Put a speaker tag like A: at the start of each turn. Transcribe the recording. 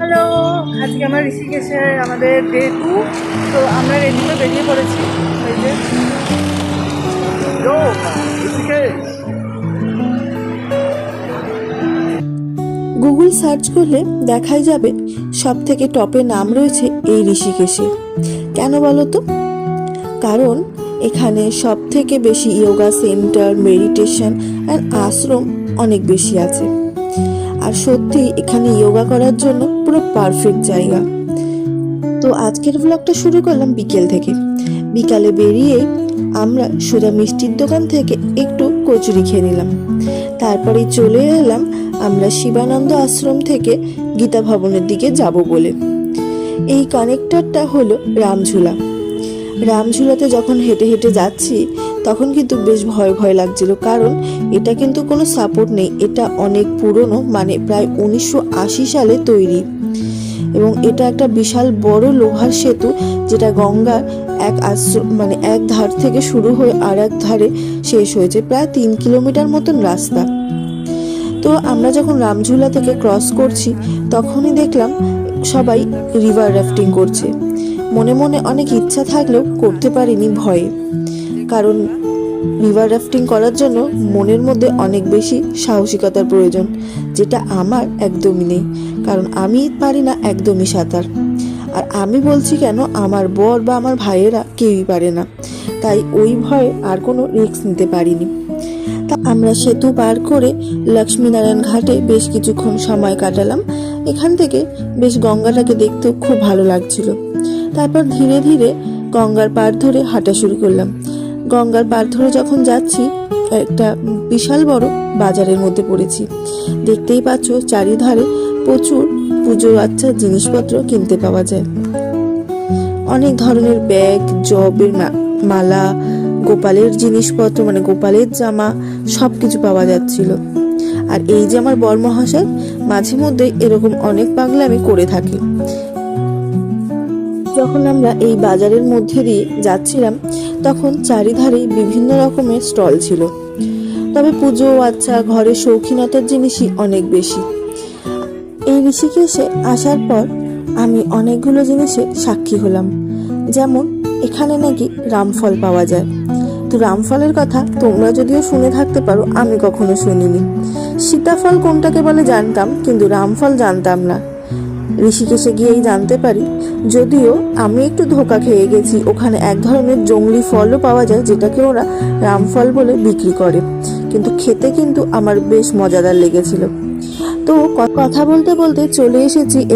A: Hello, আজকে আমরা আমাদের ডে টু তো আমরা রেডি হয়ে বেরিয়ে পড়েছি।
B: গুগল সার্চ করলে দেখাই যাবে সব থেকে টপে নাম রয়েছে এই ঋষিকেশে। কেন বলো তো? কারণ এখানে সব থেকে বেশি ইয়োগা সেন্টার মেডিটেশন আর আশ্রম অনেক বেশি আছে। আর সত্যি এখানে ইয়োগা করার জন্য পুরো পারফেক্ট জায়গা। তো আজকের ব্লগটা শুরু করলাম বিকেল থেকে। বিকালে বেরিয়ে আমরা সোজা মিষ্টির দোকান থেকে একটু কচুরি খেয়ে নিলাম। তারপরে চলে এলাম আমরা শিবানন্দ আশ্রম থেকে গীতা ভবনের দিকে যাব বলে। এই কানেক্টরটা হলো রামঝুলা। রামঝুলাতে যখন হেঁটে হেঁটে যাচ্ছি তখন কিন্তু বেশ ভয় ভয় লাগছিল, কারণ এটা কিন্তু কোনো সাপোর্ট নেই। এটা অনেক পুরনো মানে প্রায় উনিশশো আশি সালে তৈরি। এবং এটা একটা বিশাল বড় লোহার সেতু, যেটা গঙ্গার এক আশ্রম মানে এক ধার থেকে শুরু হয়ে আর এক ধারে শেষ হয়েছে, প্রায় তিন কিলোমিটার মতন রাস্তা। তো আমরা যখন রামঝুলা থেকে ক্রস করছি, তখনই দেখলাম সবাই রিভার রাফটিং করছে। মনে মনে অনেক ইচ্ছা থাকলেও করতে পারিনি ভয়ে। কারণ রিভার রাফটিং করার জন্য মনের মধ্যে অনেক বেশি সাহসিকতার প্রয়োজন, যেটা আমার একদমই নেই, কারণ আমি পারি না একদমই সাঁতার। আর আমি বলছি কেন, আমার বর বা আমার ভাইয়েরা কেউই পারে না, তাই ওই ভয়ে আর কোনো রিস্ক নিতে পারিনি। তা আমরা সেতু পার করে লক্ষ্মীনারায়ণ ঘাটে বেশ কিছুক্ষণ সময় কাটালাম, এখান থেকে বেশ গঙ্গাটাকে দেখতেও খুব ভালো লাগছিল। তারপর ধীরে ধীরে গঙ্গার পার ধরে হাঁটা শুরু করলাম। গঙ্গার পার ধরে যখন যাচ্ছি, একটা বিশাল বড় বাজারের মধ্যে পড়েছি। দেখতেই পাচ্ছ চারিধারে প্রচুর পুজোর আচ্ছা জিনিসপত্র কিনতে পাওয়া যায়। অনেক ধরনের ব্যাগ, জবের মালা, গোপালের জিনিসপত্র মানে গোপালের জামা সব কিছু পাওয়া যাচ্ছিল। আর এই যে আমার বর মহাশয় মাঝে মধ্যে এরকম অনেক পাগলামি করে থাকে। যখন আমরা এই বাজারের মধ্যে দিয়ে যাচ্ছিলাম, তখন চারিধারেই বিভিন্ন রকমের স্টল ছিল। তবে পুজো আচ্ছা ঘরের শৌখিনতার জিনিসই অনেক বেশি। এই ঋষিকেশে আসার পর আমি অনেকগুলো জিনিসে সাক্ষী হলাম। যেমন, এখানে নাকি রামফল পাওয়া যায়। তো রামফলের কথা তোমরা যদিও শুনে থাকতে পারো, আমি কখনো শুনিনি। সীতাফল কোনটাকে বলে জানতাম, কিন্তু রামফল জানতাম না। ঋষিকেশে গিয়েই জানতে পারি, যদিও আমি একটু ধোকা খেয়ে গেছি। ওখানে এক ধরনের জঙ্গলি ফলও পাওয়া যায়, যেটাকে ওরা রামফল বলে বিক্রি করে। কিন্তু খেতে কিন্তু আমার বেশ মজাদার লেগেছিল। তো কথা বলতে বলতে চলে এসেছি